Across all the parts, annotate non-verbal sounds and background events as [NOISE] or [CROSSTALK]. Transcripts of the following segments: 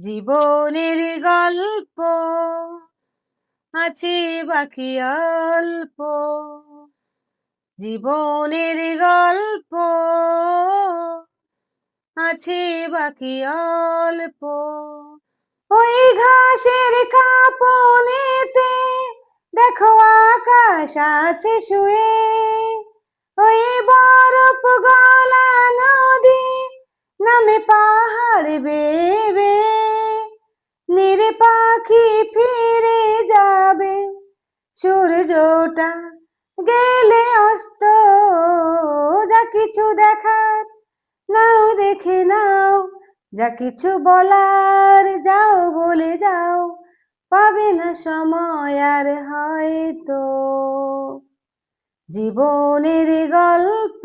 জীবনের গল্প, আছে বাকি অল্প। জীবনের গল্প, আছে বাকি অল্প। ওই ঘাসের কাপনেতে দেখো আকাশ আছে শুয়ে। ওই বরফ গলা নদী নামে পাহাড় বেবে, নিরে পাখি ফিরে যাবে। সূর্যটা গেলে অস্ত, যা কিছু দেখার নাও দেখে নাও, যা কিছু বলার যাও বলে যাও, পাবে না সময় আর হয়তো। জীবনের গল্প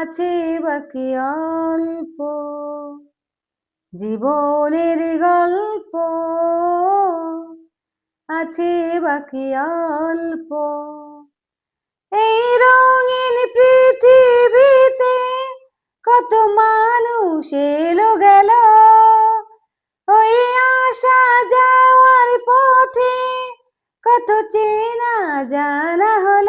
আছে বাকি অল্প। জীবনের গল্প আছে বাকি অল্প। এই রঙিন পৃথিবীতে কত মানুষ এলো গেল। ওই আসা যাওয়ার পথে কত চেনা জানা হলো।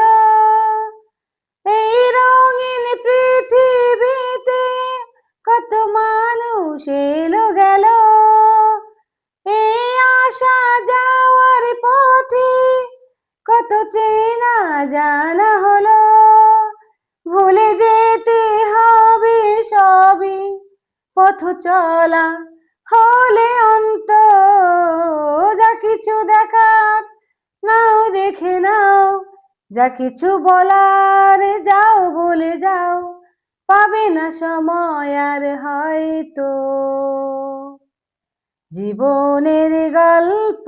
কত চেনা জানা হলো। ভুলে যেতে হবে সবই, পথ চলা হলে অন্ত যা কিছু দেখার নাও দেখে নাও, যা কিছু বলার যাও বলে যাও, পাবে না সময় আর হয়তো। জীবনের গল্প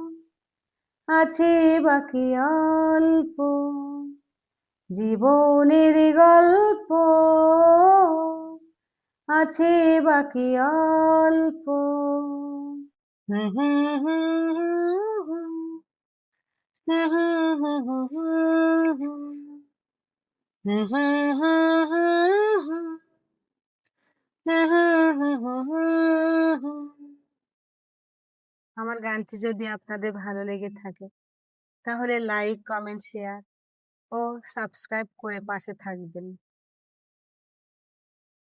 আছে বাকি অল্প। জীবনের গল্প আছে বাকি অল্প। [LAUGHS] আমার গানটি যদি আপনাদের ভালো লেগে থাকে, তাহলে লাইক কমেন্ট শেয়ার ও সাবস্ক্রাইব করে পাশে থাকবেন।